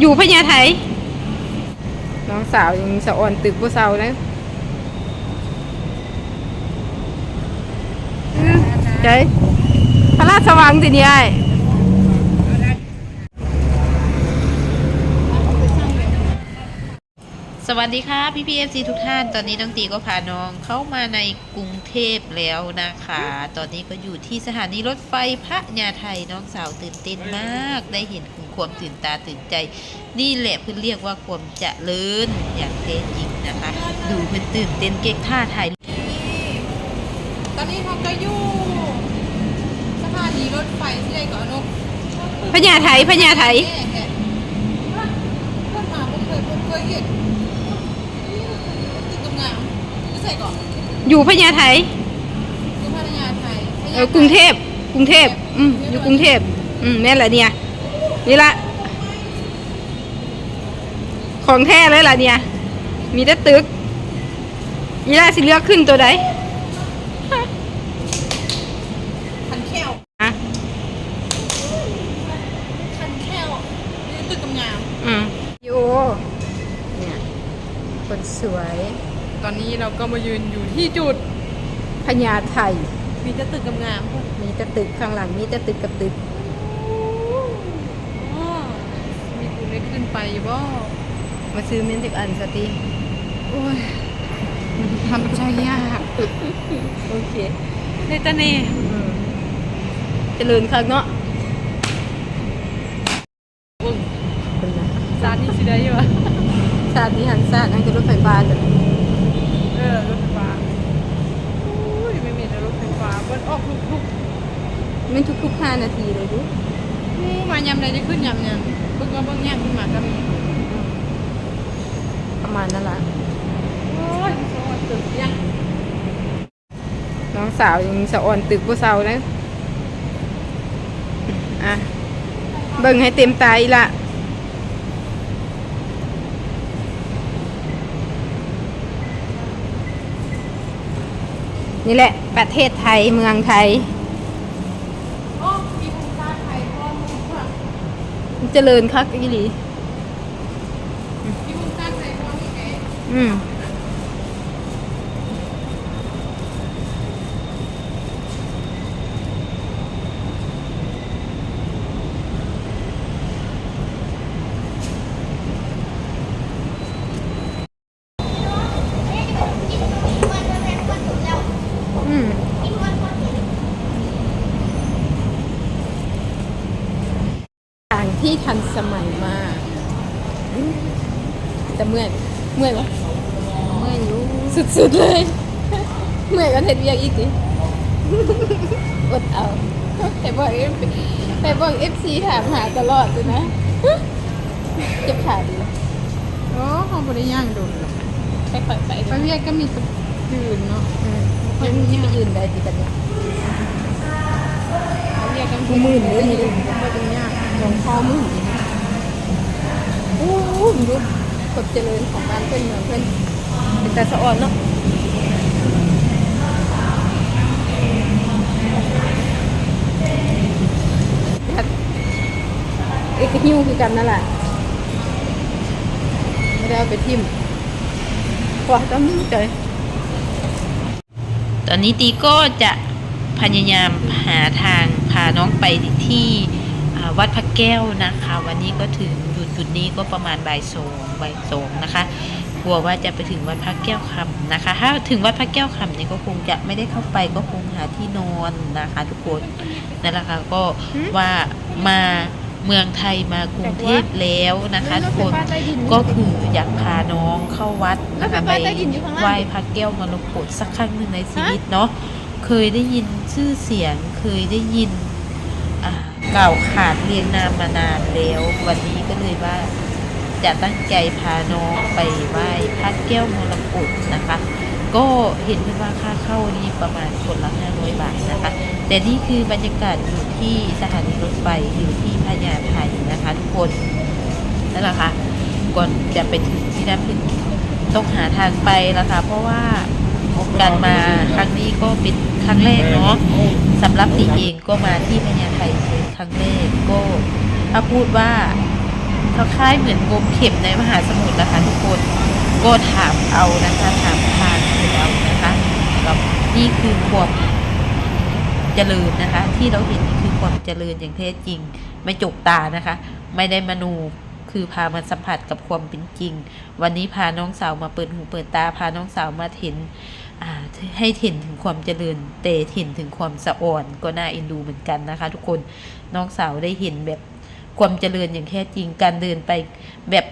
อยู่พญาไทน้องสาวยังสะอ่อนตึกบ่เซานะอื้อใจพระราชสว่างสินี่ไอ้าย สวัสดีค่ะพี่พีเอฟซีทุกท่าน ตอนนี้น้องตีก็พาน้องเข้ามาในกรุงเทพแล้วนะคะ ตอนนี้ก็อยู่ที่สถานีรถไฟพระญาไทน้องสาวตื่นเต้นมาก ได้เห็นถึงความตื่นตาตื่นใจ นี่แหละเพื่อนเรียกว่าความเจริญอย่างแท้จริงนะคะ ดูเพื่อนตื่นเต้นเก๊กท่าถ่ายตอนนี้เขาก็อยู่สถานีรถไฟที่ใดก่อนนกพญาไทพญาไทแก่แก่เพิ่นมาบ่เคยบ่เคยเห็นตึกงามที่ใส่ก่อนอยู่พญาไทอยู่พัทยาไทยเออกรุงเทพกรุงเทพอืมอยู่กรุงเทพอืมแม่นแหละเนี่ยนี่ละของแท้เลยล่ะเนี่ย มีแต่ตึกนี่ละสิเลือกขึ้นตัวใดคันแค้วอะคันแค้วนี่ตึกงามอืมโยเนี่ยคนสวย ตอนนี้เราก็มายืนอยู่ที่จุดพญาไทมีแต่ตึกงามๆพวกมีแต่ตึกข้างหลังมีแต่ตึกกับตึกอ๋อมีคุณได้ขึ้นไปอยู่บ่มาซื้อเมนติกอันสติโอ้ยทำใจยากโอเคเนตาเน่อืมเจริญคักเนาะอุ้งเป็นนะซานนี่สิได้อยู่วะชาตินี้หันชาตินั่นคือรถไฟฟ้าจ้ะ เออรถไฟฟ้าอุ้ยไม่มีแต่รถไฟฟ้ามันออกทุกมันทุกๆห้านาทีเลยดูๆอู้มายำใดจะขึ้นยำยังเบิ่งว่าเบิ่งแยำขึ้นมาก็มีประมาณนั้นละ โอ้ยสวัสดียังน้องสาวยังสะอ่อนตึกบ่เซานะ อะ เบิ่งให้เต็มตาอีละ นี่แหละประเทศไทยเมืองไทยโอ้มีคุณค่าไทยพ่อมค่ะเจริญคักอีหลีมีคุณค่าไทยพ่อมีเอง อืมอืมต่าง ที่ทันสมัยมากอืมแต่เมื่อยเมื่อยปะเมื่อยอยู่สุดๆเลย เมื่อยก็เห็ดเวียกอีกดิอดเอาแต่บอกเอฟแต่บอกเอฟซีถามหาตลอดเลยนะเจ็บขาดีโอ้เขาบริย่างโดนหรอกไปปล่อยไปไปเรียกก็มีตึกยืนเนาะอืมยังมีไปยืนได้ดีกันเนี่ยไปเรียกก็กูมื่นเลยนี่ไม่เป็นยาก หลวงพ่อมื่นอีกนะโอ้โหดูกดเจริญของบ้านเพื่อนเมืองเพื่อนเป็นแต่สะอ่อนเนาะเอกหิ้วคือกันนั่นแหละไม่ได้เอาไปทิมกว่าต้องใจตอนนี้ตีก็จะพยายามหาทางพาน้องไปที่ วัดพระแก้วนะคะ วันนี้ก็ถึงจุดจุดนี้ก็ประมาณบ่ายสองบ่ายสองนะคะกลัวว่าจะไปถึงวัดพระแก้วคำนะคะ ถ้าถึงวัดพระแก้วคำเนี่ยก็คงจะไม่ได้เข้าไปก็คงหาที่นอนนะคะ ทุกคนนั่นแหละค่ะก็ว่ามาเมืองไทยมากรุงเทพแล้วนะคะทุกคนก็คืออยากพาน้องเข้าวัดนะคะไปไหว้พระแก้วมรกตสักครั้งหนึ่งในชีวิตเนาะเคยได้ยินชื่อเสียงเคยได้ยิน อ่ากล่าขานเรียงนามมานานแล้ว วันนี้ก็เลยว่า จะตั้งใจพาน้องไปไหว้พระแก้วมรกตนะคะ ก็เห็นว่าค่าเข้านี่ประมาณคนละ500บาทนะคะ แต่นี่คือบรรยากาศอยู่ที่สถานีรถไฟอยู่ที่พญาไทนะคะทุกคนนั่นแหละค่ะก่อนจะไปถึงที่นั่นเป็นต้องหาทางไปแล้วค่ะเพราะว่า การมาครั้งนี้ก็เป็นครั้งแรกเนาะสำหรับตีเองก็มาที่พญาไทเป็นครั้งแรกก็ถ้าพูดว่าคล้ายๆเหมือนงมเข็มในมหาสมุทรนะคะทุกคนก็ถามเอานะคะถามทางคือเอานะคะแล้วนี่คือความเจริญนะคะ ที่เราเห็นนี่คือความเจริญอย่างแท้จริง ไม่จกตานะคะ ไม่ได้มโนูคือพามาสัมผัสกับความเป็นจริง วันนี้พาน้องสาวมาเปิดหูเปิดตาพาน้องสาวมาเห็น ให้เห็นถึงความเจริญแต่เห็นถึงความสะอ่อนก็น่าเอ็นดูเหมือนกันนะคะ ทุกคนน้องสาวได้เห็นแบบความเจริญอย่างแท้จริงการเดินไปแบบ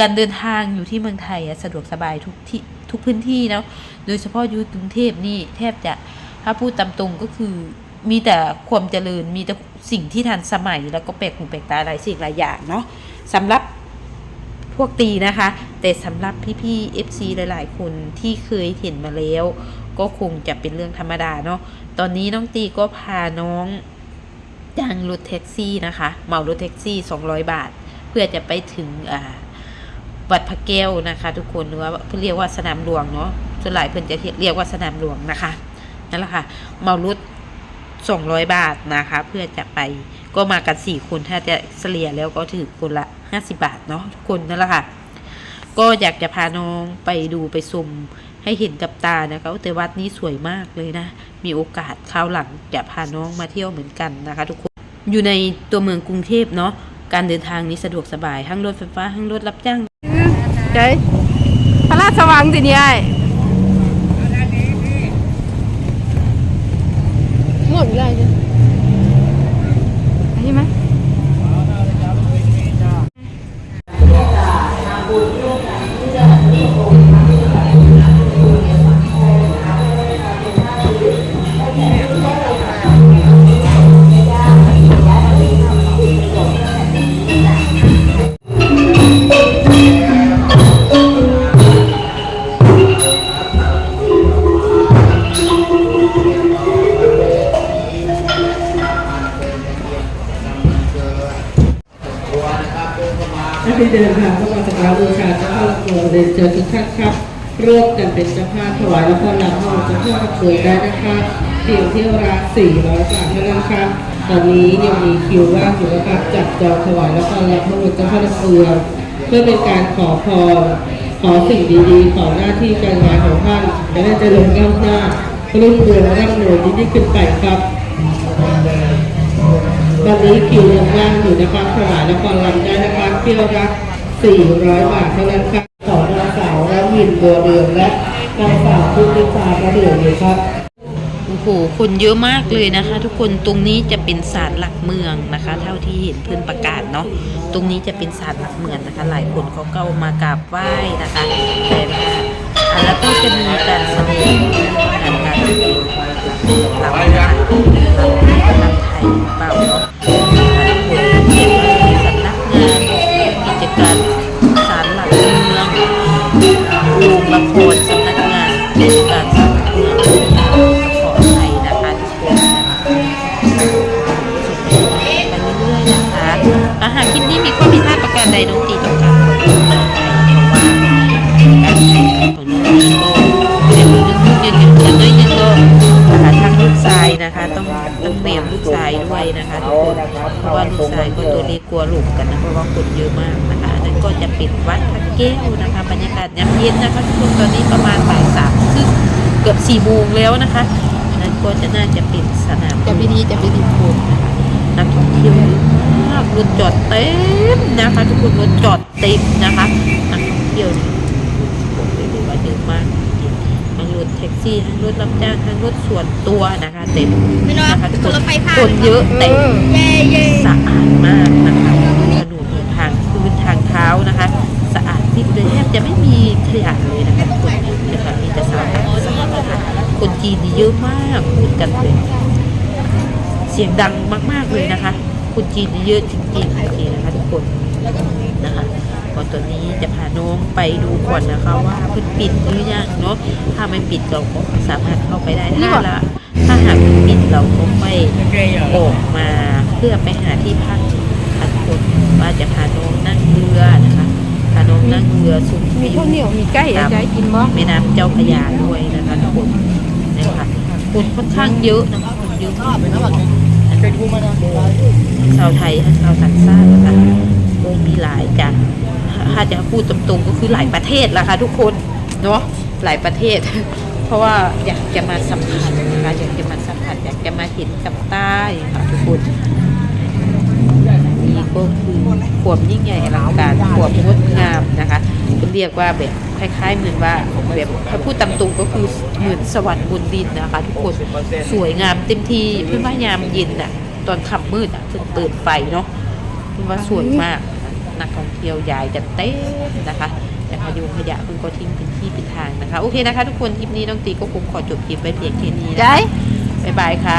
การเดินทางอยู่ที่เมืองไทยอะสะดวกสบายทุกที่ทุกพื้นที่เนาะโดยเฉพาะอยู่กรุงเทพนี่แทบจะถ้าพูดตามตรงก็คือมีแต่ความเจริญมีแต่สิ่งที่ทันสมัยแล้วก็แปลกหูแปลกตาหลายสิ่งหลายอย่างเนาะสำหรับ วกตีนะคะ แต่สำหรับพี่ๆ FC หลาย ๆ คนที่เคยเห็นมาแล้ว ก็คงจะเป็นเรื่องธรรมดาเนาะตอนนี้น้องตีก็พาน้องจ้างรถแท็กซี่นะคะเหมารถแท็กซี่ 200 บาท เพื่อจะไปถึงอ่าวัดพระแก้วนะคะ ทุกคนหรือว่าเพื่อเรียกว่าสนามหลวงเนาะส่วนหลายเพื่อนจะเรียกว่าสนามหลวงนะคะนั่นแหละค่ะเหมารถ200 บาทนะคะ เพื่อจะไป ก็มากัน4คนถ้าจะเฉลี่ยแล้วก็ถือคนละ 50 บาทเนาะทุกคนนั่นแหละค่ะ ก็อยากจะพาน้องไปดูไปชมให้เห็นกับตานะคะแต่วัดนี้สวยมากเลยนะ มีโอกาสคราวหลังจะพาน้องมาเที่ยวเหมือนกันนะคะ ทุกคน อยู่ในตัวเมืองกรุงเทพเนาะ การเดินทางนี้สะดวกสบายทั้งรถไฟฟ้าทั้งรถรับจ้างใจพระราชวังสิเนี่ย มาสักการะชาเจ้าพ่อหลักเมืองเรียนเชิญทุกท่านครับร่วมกันเป็นเจ้าภาพถวายและครหลังห้องเจ้าพ่อหลักเมืองได้นะคะเพียงเที่ยวละ400บาทเท่านั้นครับตอนนี้ยังมีคิวว่างอยู่นะครับจับจองถวายและครหลังห้องเจ้าพ่อหลักเมือเพื่อเป็นการขอพรขอสิ่งดีๆ ขอหน้าที่การงานของท่านจะได้เจริญก้าวหน้ารุ่งเรืองร่ำรวยยิ่งขึ้นไปครับตอนนี้คิวยังว่างอยู่นะครับถวายและครลำได้นะครับเที่ยวละ 400 บาทเท่านั้นครับของนางสาวรัวินบัวเรืองและนางสาวพุทธิตากระเดืองอยู่ครับโอ้โหคนเยอะมากเลยนะคะ ทุกคนตรงนี้จะเป็นศาลหลักเมืองนะคะ เท่าที่เห็นเพื่อนประกาศเนาะตรงนี้จะเป็นศาลหลักเมืองนะคะ หลายคนเขาก็มากราบไหว้นะคะแต่ว่าแล้วก็จะมีการแสดงงานการแสดงรำไทยนะคะรำไทยเปล่าเนาะ คน นะคะ ต้องต้องเตรียมลูกชายด้วยนะคะทุกคนเพราะว่าลูกชายก็ตัวเล็กกลัวหลุมกันนะเพราะว่าคนเยอะมากนะคะนั่นก็จะเป็นวัดพระแก้วนะคะ บรรยากาศยามเย็นนะคะทุกคนตอนนี้ประมาณบ่ายสามครึ่งเกือบสี่โมงแล้วนะคะนั่นก็จะน่าจะเป็นสนามจับดีๆจับดีโคนนะคะนักท่องเที่ยวเยอะมากรถจอดเต็มนะคะ ทุกคนรถจอดเต็มนะคะนักท่องเที่ยวนี่ผมเลยดูว่าเยอะมากจริงๆทั้งรถ แท็กซี่ทั้งรถรับจ้างทั้งรถส่วนตัวนะคะเต็มนะคะทุกคนคนเยอะเต็มเย่เย่สะอาดมากนะคะถนนหนทางพื้นทางเท้านะคะ สะอาดที่เลยแทบจะไม่มีขยะเลยนะคะทุกคนนะคะมีแต่สะอาดสะอาดนะคะคนจีนนี่เยอะมากพูดกันเลยเสียงดังมาก ๆเลยนะคะ คนจีนนี่เยอะจริงๆโอเคนะคะทุกคนนะคะ ก็ตอนนี้จะพาน้องไปดูก่อนนะคะว่าเพิ่นปิดหรือยังเนาะถ้าไม่ปิดเราก็สามารถเข้าไปได้ถ้าละถ้าหากเพิ่นปิดเราก็ไม่ออกมาเพื่อไปหาที่พักค่ะทุกคนว่าจะพาน้องนั่งเรือนะคะพาน้องนั่งเรือชมมีวิวข้าวเหนียวมีไก่อะใจกินบ่แม่น้ำเจ้าพระยาด้วยนะคะทุกคนนี่ค่ะคนค่อนข้างเยอะนะคะคนเยอะมากชาวไทยทั้งชาวต่างชาตินะคะก็ ก็มีหลายจ้ะถ้า จะพูดตรงๆก็คือหลายประเทศละค่ะทุกคนเนาะหลายประเทศ เพราะว่าอยากจะมาสัมผัสนะคะอยากจะมาสัมผัสอยากจะมาเห็นกับตาค่ะทุกคนนี่ก็คือความยิ่งใหญ่อลังการความงดงามนะคะเรียกว่าแบบคล้ายๆเหมือนว่าแบบถ้าพูดตามตรงก็คือเหมือนสวรรค์บนดินนะคะ ทุกคนสวยงามเต็มที่เพื่อนว่ายามเย็นอะ ตอนค่ำมืดอะเพิ่งเปิดไฟเนาะเพื่อนว่าสวยมาก นะคะนักท่องเที่ยวยายจะเต้นนะคะแต่พายุขยะเพิ่งก็ทิ้งเป็นที่เป็นทางนะคะ โอเคนะคะ ทุกคนคลิปนี้น้องตีก็คงขอจบคลิปไว้เพียงแค่นี้นะคะได้บ๊ายบายค่ะ